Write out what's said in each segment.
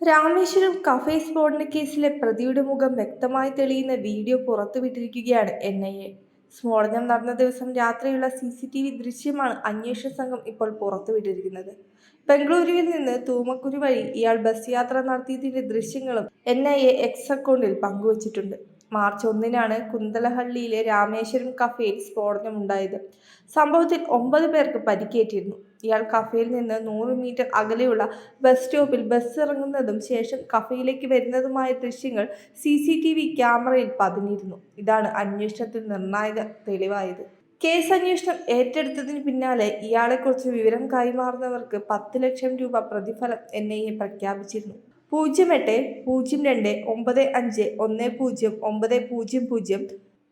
Rameswaram cafe സ്ഫോടന കേസിലെ പ്രതിയുടെ മുഖം വ്യക്തമായി തെളിയുന്ന വീഡിയോ പുറത്തുവിട്ടിരിക്കുകയാണ് എൻ ഐ എ സ്ഫോടനം നടന്ന ദിവസം രാത്രിയുള്ള സി സി ടി വി ദൃശ്യമാണ് അന്വേഷണ സംഘം ഇപ്പോൾ പുറത്തുവിട്ടിരിക്കുന്നത്. ബംഗളൂരുവിൽ നിന്ന് തൂമക്കുരു വഴി ഇയാൾ ബസ് യാത്ര നടത്തിയതിന്റെ ദൃശ്യങ്ങളും എൻ ഐ എ എക്സ് അക്കൗണ്ടിൽ പങ്കുവച്ചിട്ടുണ്ട്. മാർച്ച് ഒന്നിനാണ് കുന്തലഹള്ളിയിലെ രാമേശ്വരം കഫേയിൽ സ്ഫോടനമുണ്ടായത് സംഭവത്തിൽ ഒമ്പത് പേർക്ക് പരിക്കേറ്റിരുന്നു. ഇയാൾ കഫേയിൽ നിന്ന് നൂറ് മീറ്റർ അകലെയുള്ള ബസ് സ്റ്റോപ്പിൽ ബസ് ഇറങ്ങുന്നതും ശേഷം കഫേയിലേക്ക് വരുന്നതുമായ ദൃശ്യങ്ങൾ സി സി ടി വി ക്യാമറയിൽ പതിഞ്ഞിരുന്നു. ഇതാണ് അന്വേഷണത്തിൽ നിർണായക തെളിവായത്. കേസ് അന്വേഷണം ഏറ്റെടുത്തതിന് പിന്നാലെ ഇയാളെക്കുറിച്ച് വിവരം കൈമാറുന്നവർക്ക് പത്ത് ലക്ഷം രൂപ പ്രതിഫലം എൻ ഐ എ പ്രഖ്യാപിച്ചിരുന്നു. പൂജ്യം എട്ട് പൂജ്യം രണ്ട് ഒമ്പത് അഞ്ച് ഒന്ന് പൂജ്യം ഒമ്പത് പൂജ്യം പൂജ്യം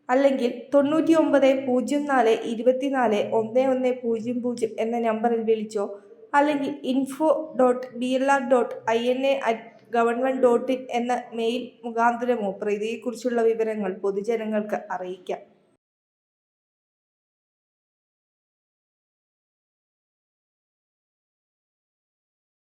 അല്ലെങ്കിൽ തൊണ്ണൂറ്റി ഒമ്പത് പൂജ്യം നാല് ഇരുപത്തിനാല് ഒന്ന് ഒന്ന് പൂജ്യം പൂജ്യം എന്ന നമ്പറിൽ വിളിച്ചോ അല്ലെങ്കിൽ info dot B L R dot I N A at government dot in എന്ന മെയിൽ മുഖാന്തരമോ. പ്രതിയെക്കുറിച്ചുള്ള വിവരങ്ങൾ പൊതുജനങ്ങൾക്ക് അറിയിക്കാം.